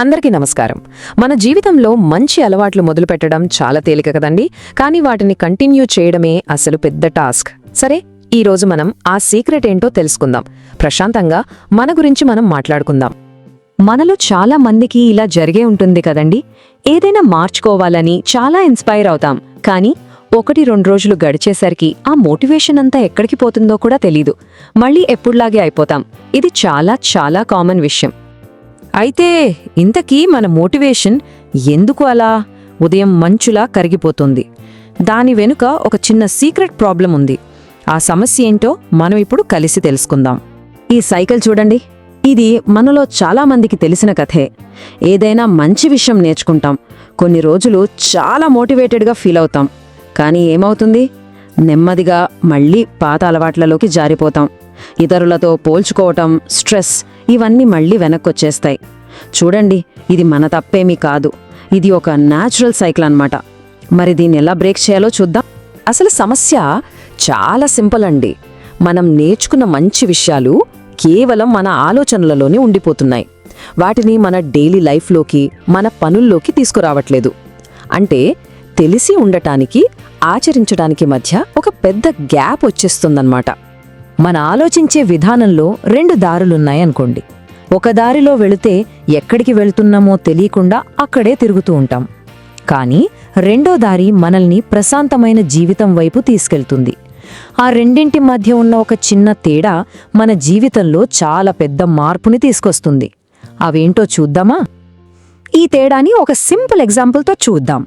అందరికీ నమస్కారం. మన జీవితంలో మంచి అలవాట్లు మొదలుపెట్టడం చాలా తేలిక కదండి? కానీ వాటిని కంటిన్యూ చేయడమే అసలు పెద్ద టాస్క్. సరే ఈరోజు మనం ఆ సీక్రెట్ ఏంటో తెలుసుకుందాం. ప్రశాంతంగా మన గురించి మనం మాట్లాడుకుందాం. మనలో చాలా మందికి ఇలా జరిగే ఉంటుంది కదండి? ఏదైనా మార్చుకోవాలని చాలా ఇన్స్పైర్ అవుతాం. కానీ ఒకటి రెండు రోజులు గడిచేసరికి ఆ మోటివేషన్ అంతా ఎక్కడికి పోతుందో కూడా తెలీదు. మళ్ళీ ఎప్పుడులాగే అయిపోతాం. ఇది చాలా చాలా కామన్ విషయం. అయితే ఇంతకీ మన మోటివేషన్ ఎందుకు అలా? ఉదయం మంచులా కరిగిపోతుంది. దాని వెనుక ఒక చిన్న సీక్రెట్ ప్రాబ్లం ఉంది. ఆ సమస్య ఏంటో మనం ఇప్పుడు కలిసి తెలుసుకుందాం. ఈ సైకిల్ చూడండి. ఇది మనలో చాలామందికి తెలిసిన కథే. ఏదైనా మంచి విషయం నేర్చుకుంటాం. కొన్ని రోజులు చాలా మోటివేటెడ్గా ఫీల్ అవుతాం. కానీ ఏమవుతుంది? నెమ్మదిగా మళ్ళీ పాత అలవాట్లలోకి జారిపోతాం. ఇతరులతో పోల్చుకోవటం స్ట్రెస్ ఇవన్నీ మళ్ళీ వెనక్కొచ్చేస్తాయి. చూడండి ఇది మన తప్పేమీ కాదు. ఇది ఒక న్యాచురల్ సైకిల్ అన్నమాట. మరి దీన్ని ఎలా బ్రేక్ చేయాలో చూద్దాం. అసలు సమస్య చాలా సింపుల్ అండి. మనం నేర్చుకున్న మంచి విషయాలు కేవలం మన ఆలోచనలలోనే ఉండిపోతున్నాయి. వాటిని మన డైలీ లైఫ్లోకి మన పనుల్లోకి తీసుకురావట్లేదు. అంటే తెలిసి ఉండటానికి ఆచరించడానికి మధ్య ఒక పెద్ద గ్యాప్ వచ్చేస్తుందన్నమాట. మన ఆలోచించే విధానంలో రెండు దారులున్నాయనుకోండి ఒక దారిలో వెళితే ఎక్కడికి వెళ్తున్నామో తెలియకుండా అక్కడే తిరుగుతూ ఉంటాం. కానీ రెండో దారి మనల్ని ప్రశాంతమైన జీవితం వైపు తీసుకెళ్తుంది. ఆ రెండింటి మధ్య ఉన్న ఒక చిన్న తేడా మన జీవితంలో చాలా పెద్ద మార్పుని తీసుకొస్తుంది. అవేంటో చూద్దామా? ఈ తేడాని ఒక సింపుల్ ఎగ్జాంపుల్తో చూద్దాం.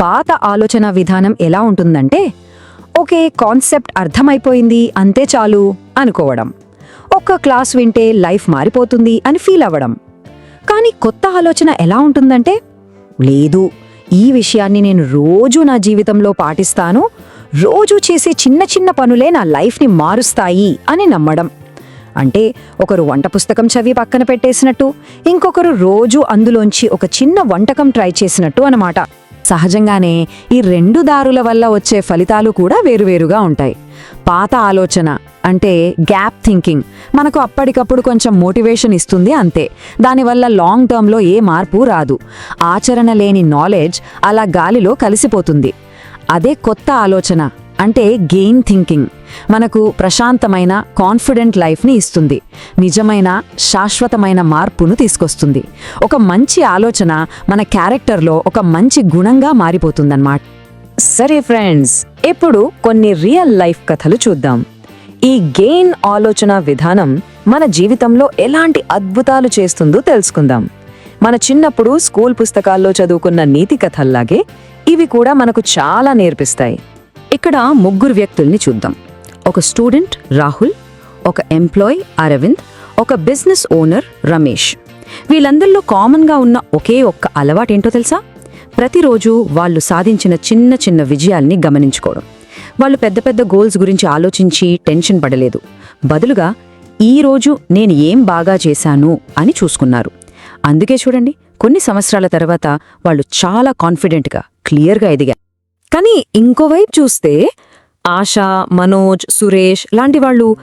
పాత ఆలోచన విధానం ఎలా ఉంటుందంటే ఓకే కాన్సెప్ట్ అర్థమైపోయింది అంతే చాలు అనుకోవడం. ఒక్క క్లాస్ వింటే లైఫ్ మారిపోతుంది అని ఫీల్ అవ్వడం. కానీ కొత్త ఆలోచన ఎలా ఉంటుందంటే లేదు ఈ విషయాన్ని నేను రోజు నా జీవితంలో పాటిస్తాను రోజూ చేసే చిన్న చిన్న పనులే నా లైఫ్ని మారుస్తాయి అని నమ్మడం. అంటే ఒకరు వంట పుస్తకం చదివి పక్కన పెట్టేసినట్టు ఇంకొకరు రోజు అందులోంచి ఒక చిన్న వంటకం ట్రై చేసినట్టు అనమాట సహజంగానే ఈ రెండు దారుల వల్ల వచ్చే ఫలితాలు కూడా వేరువేరుగా ఉంటాయి. పాత ఆలోచన అంటే గ్యాప్ థింకింగ్. మనకు అప్పటికప్పుడు కొంచెం మోటివేషన్ ఇస్తుంది అంతే. దానివల్ల లాంగ్ టర్మ్లో ఏ మార్పు రాదు. ఆచరణ లేని నాలెడ్జ్ అలా గాలిలో కలిసిపోతుంది. అదే కొత్త ఆలోచన అంటే గెయిన్ థింకింగ్. మనకు ప్రశాంతమైన కాన్ఫిడెంట్ లైఫ్ని ఇస్తుంది. నిజమైన శాశ్వతమైన మార్పును తీసుకొస్తుంది. ఒక మంచి ఆలోచన మన క్యారెక్టర్లో ఒక మంచి గుణంగా మారిపోతుందన్నమాట. సరే ఫ్రెండ్స్ ఇప్పుడు కొన్ని రియల్ లైఫ్ కథలు చూద్దాం. ఈ గెయిన్ ఆలోచన విధానం మన జీవితంలో ఎలాంటి అద్భుతాలు చేస్తుందో తెలుసుకుందాం. మన చిన్నప్పుడు స్కూల్ పుస్తకాల్లో చదువుకున్న నీతి కథల్లాగే ఇవి కూడా మనకు చాలా నేర్పిస్తాయి. ఇక్కడ ముగ్గురు వ్యక్తుల్ని చూద్దాం. ఒక స్టూడెంట్ రాహుల్ ఒక ఎంప్లాయ్ అరవింద్ ఒక బిజినెస్ ఓనర్ రమేష్ వీళ్ళందరిలో కామన్గా ఉన్న ఒకే ఒక్క అలవాటేంటో తెలుసా? ప్రతిరోజు వాళ్ళు సాధించిన చిన్న చిన్న విజయాల్ని గమనించుకోవడం. వాళ్ళు పెద్ద పెద్ద గోల్స్ గురించి ఆలోచించి టెన్షన్ పడలేదు. బదులుగా ఈ రోజు నేను ఏం బాగా చేశాను అని చూసుకున్నారు. అందుకే చూడండి కొన్ని సంవత్సరాల తర్వాత వాళ్ళు చాలా కాన్ఫిడెంట్గా క్లియర్గా ఎదిగారు. కానీ ఇంకోవైపు చూస్తే ఆశ మనోజ్ సురేష్ లాంటి వాళ్ళు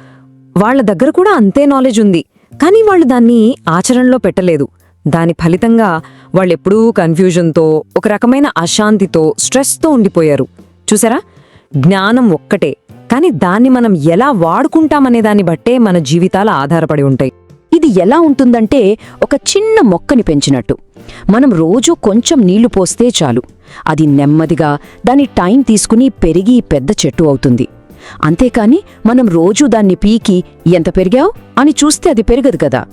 వాళ్ళ దగ్గర కూడా అంతే నాలెడ్జ్ ఉంది. కానీ వాళ్ళు దాన్ని ఆచరణలో పెట్టలేదు. దాని ఫలితంగా వాళ్ళెప్పుడూ కన్ఫ్యూజన్తో ఒక రకమైన అశాంతితో స్ట్రెస్తో ఉండిపోయారు. చూసారా? జ్ఞానం ఒక్కటే. కానీ దాన్ని మనం ఎలా వాడుకుంటామనే దాన్ని బట్టే మన జీవితాలు ఆధారపడి ఉంటాయి. ఎలా ఉంటుందంటే ఒక చిన్న మొక్కని పెంచినట్టు. మనం రోజూ కొంచెం నీళ్ళు పోస్తే చాలు. అది నెమ్మదిగా దాని టైం తీసుకుని పెరిగి పెద్ద చెట్టు అవుతుంది. అంతేకాని మనం రోజూ దాన్ని పీకి ఎంత పెరిగావు? అని చూస్తే అది పెరగదు కదా.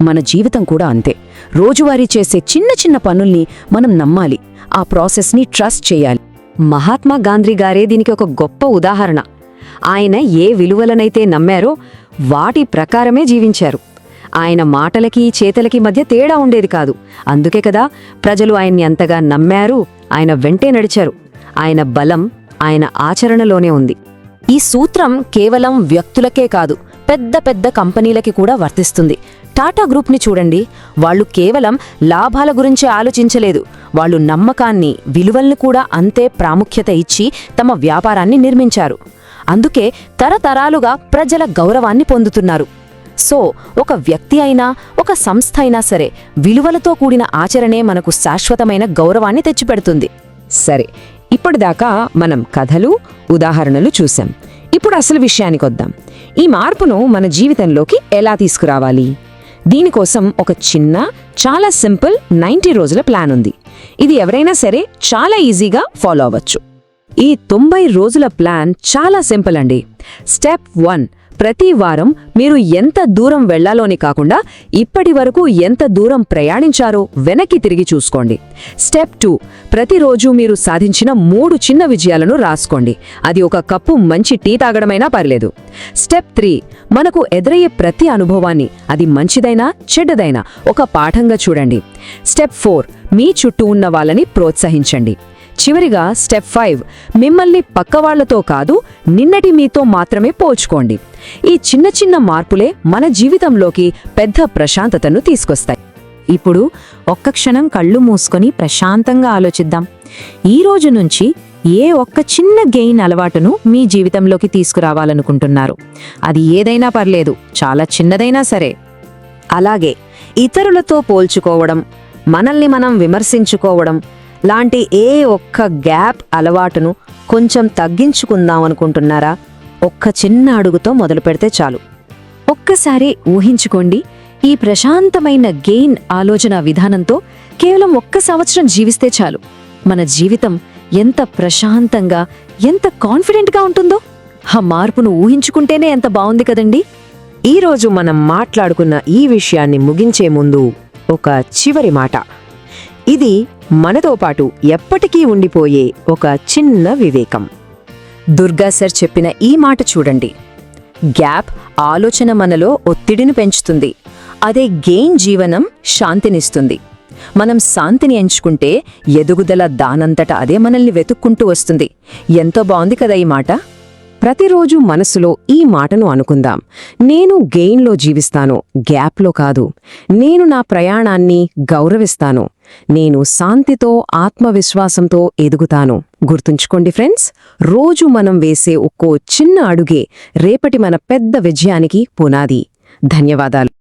మన జీవితం కూడా అంతే. రోజువారీ చేసే చిన్న చిన్న పనుల్ని మనం నమ్మాలి. ఆ ప్రాసెస్ని ట్రస్ట్ చేయాలి. మహాత్మా గాంధీ గారే దీనికి ఒక గొప్ప ఉదాహరణ. ఆయన ఏ విలువలనైతే నమ్మారో వాటి ప్రకారమే జీవించారు. ఆయన మాటలకి చేతలకి మధ్య తేడా ఉండేది కాదు. అందుకే కదా ప్రజలు ఆయన్ని అంతగా నమ్మారు ఆయన వెంటే నడిచారు. ఆయన బలం ఆయన ఆచరణలోనే ఉంది. ఈ సూత్రం కేవలం వ్యక్తులకే కాదు పెద్ద పెద్ద కంపెనీలకి కూడా వర్తిస్తుంది. టాటా గ్రూప్ని చూడండి. వాళ్ళు కేవలం లాభాల గురించి ఆలోచించలేదు. వాళ్ళు నమ్మకాన్ని విలువల్ని కూడా అంతే ప్రాముఖ్యత ఇచ్చి తమ వ్యాపారాన్ని నిర్మించారు. అందుకే తరతరాలుగా ప్రజల గౌరవాన్ని పొందుతున్నారు. సో ఒక వ్యక్తి అయినా ఒక సంస్థ అయినా సరే విలువలతో కూడిన ఆచరణే మనకు శాశ్వతమైన గౌరవాన్ని తెచ్చిపెడుతుంది. సరే ఇప్పటిదాకా మనం కథలు ఉదాహరణలు చూసాం ఇప్పుడు అసలు విషయానికి వద్దాం. ఈ మార్పును మన జీవితంలోకి ఎలా తీసుకురావాలి? దీనికోసం ఒక చిన్న చాలా సింపుల్ నైంటీ రోజుల ప్లాన్ ఉంది. ఇది ఎవరైనా సరే చాలా ఈజీగా ఫాలో అవ్వచ్చు. ఈ తొంభై రోజుల ప్లాన్ చాలా సింపుల్ అండి. స్టెప్ వన్ ప్రతి వారం మీరు ఎంత దూరం వెళ్ళాలోని కాకుండా ఇప్పటి వరకు ఎంత దూరం ప్రయాణించారో వెనక్కి తిరిగి చూసుకోండి. స్టెప్ టూ ప్రతిరోజు మీరు సాధించిన మూడు చిన్న విజయాలను రాసుకోండి. అది ఒక కప్పు మంచి టీ తాగడమైనా పర్లేదు. స్టెప్ త్రీ మనకు ఎదురయ్యే ప్రతి అనుభవాన్ని అది మంచిదైనా చెడ్డదైనా ఒక పాఠంగా చూడండి. స్టెప్ ఫోర్ మీ చుట్టూ ఉన్న వాళ్ళని ప్రోత్సహించండి. చివరిగా స్టెప్ ఫైవ్ మిమ్మల్ని పక్కవాళ్ళతో కాదు నిన్నటి మీతో మాత్రమే పోల్చుకోండి. ఈ చిన్న చిన్న మార్పులే మన జీవితంలోకి పెద్ద ప్రశాంతతను తీసుకొస్తాయి. ఇప్పుడు ఒక్క క్షణం కళ్ళు మూసుకొని ప్రశాంతంగా ఆలోచిద్దాం. ఈ రోజు నుంచి ఏ ఒక్క చిన్న గెయిన్ అలవాటును మీ జీవితంలోకి తీసుకురావాలనుకుంటున్నారు? అది ఏదైనా పర్లేదు చాలా చిన్నదైనా సరే. అలాగే ఇతరులతో పోల్చుకోవడం మనల్ని మనం విమర్శించుకోవడం లాంటి ఏ ఒక్క గ్యాప్ అలవాటును కొంచెం తగ్గించుకుందాం అనుకుంటున్నారా? ఒక్క చిన్న అడుగుతో మొదలు పెడితే చాలు. ఒక్కసారి ఊహించుకోండి ఈ ప్రశాంతమైన గెయిన్ ఆలోచన విధానంతో కేవలం ఒక్క సంవత్సరం జీవిస్తే చాలు. మన జీవితం ఎంత ప్రశాంతంగా ఎంత కాన్ఫిడెంట్గా ఉంటుందో? ఆ మార్పును ఊహించుకుంటేనే ఎంత బాగుంది కదండి? ఈరోజు మనం మాట్లాడుకున్న ఈ విషయాన్ని ముగించే ముందు ఒక చివరి మాట. ఇది మనతో పాటు ఎప్పటికీ ఉండిపోయే ఒక చిన్న వివేకం. దుర్గా సార్ చెప్పిన ఈ మాట చూడండి. గ్యాప్ ఆలోచన మనలో ఒత్తిడిని పెంచుతుంది. అదే గెయిన్ జీవనం శాంతినిస్తుంది. మనం శాంతిని ఎంచుకుంటే ఎదుగుదల దానంతట అదే మనల్ని వెతుక్కుంటూ వస్తుంది. ఎంతో బాగుంది కదా ఈ మాట? ప్రతిరోజు మనసులో ఈ మాటను అనుకుందాం. నేను గెయిన్లో జీవిస్తాను గ్యాప్లో కాదు. నేను నా ప్రయాణాన్ని గౌరవిస్తాను. నేను శాంతితో ఆత్మవిశ్వాసంతో ఎదుగుతాను. గుర్తుంచుకోండి ఫ్రెండ్స్ రోజు మనం వేసే ఒక్కో చిన్న అడుగే రేపటి మన పెద్ద విజయానికి పునాది. ధన్యవాదాలు.